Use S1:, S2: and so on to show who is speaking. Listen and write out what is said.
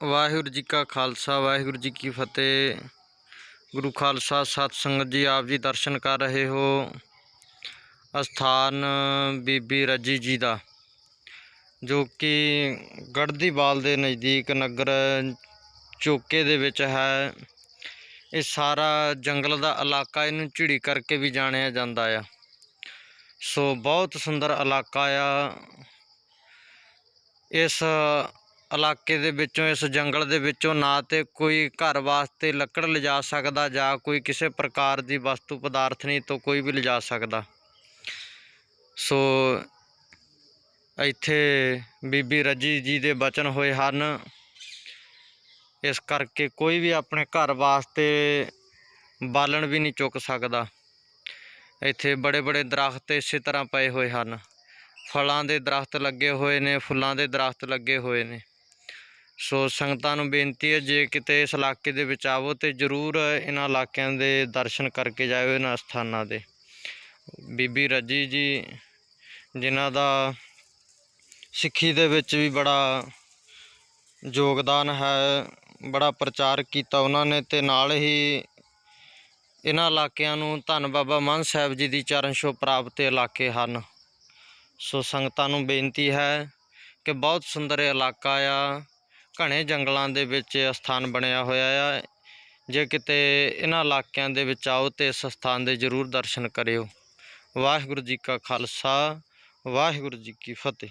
S1: ਵਾਹਿਗੁਰੂ ਜੀ ਕਾ ਖਾਲਸਾ, ਵਾਹਿਗੁਰੂ ਜੀ ਕੀ ਫਤਿਹ। ਗੁਰੂ ਖਾਲਸਾ ਸਤ ਸੰਗਤ ਜੀ, ਆਪ ਜੀ ਦਰਸ਼ਨ ਕਰ ਰਹੇ ਹੋ ਅਸਥਾਨ ਬੀਬੀ ਰੱਜੀ ਜੀ ਦਾ, ਜੋ ਕਿ ਗੜਦੀਵਾਲ ਦੇ ਨਜ਼ਦੀਕ ਨਗਰ ਚੋਕੇ ਦੇ ਵਿੱਚ ਹੈ। ਇਹ ਸਾਰਾ ਜੰਗਲ ਦਾ ਇਲਾਕਾ ਇਹਨੂੰ ਝਿੜੀ ਕਰਕੇ ਵੀ ਜਾਣਿਆ ਜਾਂਦਾ ਆ। ਸੋ ਬਹੁਤ ਸੁੰਦਰ ਇਲਾਕਾ ਆ। ਇਸ ਇਲਾਕੇ ਦੇ ਵਿੱਚੋਂ, ਇਸ ਜੰਗਲ ਦੇ ਵਿੱਚੋਂ ਨਾ ਤੇ ਕੋਈ ਘਰ ਵਾਸਤੇ ਲੱਕੜ ਲਿਜਾ ਸਕਦਾ ਜਾਂ ਕੋਈ ਕਿਸੇ ਪ੍ਰਕਾਰ ਦੀ ਵਸਤੂ ਪਦਾਰਥ ਨਹੀਂ ਤੋਂ ਕੋਈ ਵੀ ਲਿਜਾ ਸਕਦਾ। ਸੋ ਇੱਥੇ ਬੀਬੀ ਰੱਜੀ ਜੀ ਦੇ ਬਚਨ ਹੋਏ ਹਨ। ਇਸ ਕਰਕੇ ਕੋਈ ਵੀ ਆਪਣੇ ਘਰ ਵਾਸਤੇ ਬਾਲਣ ਵੀ ਨਹੀਂ ਚੁੱਕ ਸਕਦਾ। ਇੱਥੇ ਬੜੇ ਬੜੇ ਦਰਖਤ ਇਸੇ ਤਰ੍ਹਾਂ ਪਏ ਹੋਏ ਹਨ। ਫਲਾਂ ਦੇ ਦਰਖਤ ਲੱਗੇ ਹੋਏ ਨੇ, ਫੁੱਲਾਂ ਦੇ ਦਰਖਤ ਲੱਗੇ ਹੋਏ ਨੇ। ਸੋ ਸੰਗਤਾਂ ਨੂੰ ਬੇਨਤੀ ਹੈ, ਜੇ ਕਿਤੇ ਇਸ ਇਲਾਕੇ ਦੇ ਵਿੱਚ ਆਵੋ ਤੇ ਜਰੂਰ ਇਹਨਾਂ ਇਲਾਕਿਆਂ ਦੇ ਦਰਸ਼ਨ ਕਰਕੇ ਜਾਇਓ, ਇਹਨਾਂ ਸਥਾਨਾਂ ਦੇ। ਬੀਬੀ ਰੱਜੀ ਜੀ, ਜਿਨ੍ਹਾਂ ਦਾ ਸਿੱਖੀ ਦੇ ਵਿੱਚ ਵੀ ਬੜਾ ਯੋਗਦਾਨ ਹੈ, ਬੜਾ ਪ੍ਰਚਾਰ ਕੀਤਾ ਉਹਨਾਂ ਨੇ ਤੇ ਨਾਲ ਹੀ ਇਹਨਾਂ ਇਲਾਕਿਆਂ ਨੂੰ ਧੰਨ ਬਾਬਾ ਮਨ ਸਾਹਿਬ ਜੀ ਦੀ ਚਰਨ ਛੋਹ ਪ੍ਰਾਪਤ ਇਲਾਕੇ ਹਨ। ਸੋ ਸੰਗਤਾਂ ਨੂੰ ਬੇਨਤੀ ਹੈ ਕਿ ਬਹੁਤ ਸੁੰਦਰ ਇਲਾਕਾ ਆ ਘਣੇ ਜੰਗਲਾਂ ਦੇ ਵਿੱਚ ਇਹ ਸਥਾਨ ਬਣਿਆ ਹੋਇਆ ਆ। ਜੇ ਕਿਤੇ ਇਹਨਾਂ ਇਲਾਕਿਆਂ ਦੇ ਵਿੱਚ ਆਓ ਤੇ ਇਸ ਸਥਾਨ ਦੇ ਜ਼ਰੂਰ ਦਰਸ਼ਨ ਕਰਿਓ। ਵਾਹਿਗੁਰੂ ਜੀ ਕਾ ਖਾਲਸਾ, ਵਾਹਿਗੁਰੂ ਜੀ ਕੀ ਫਤਿਹ।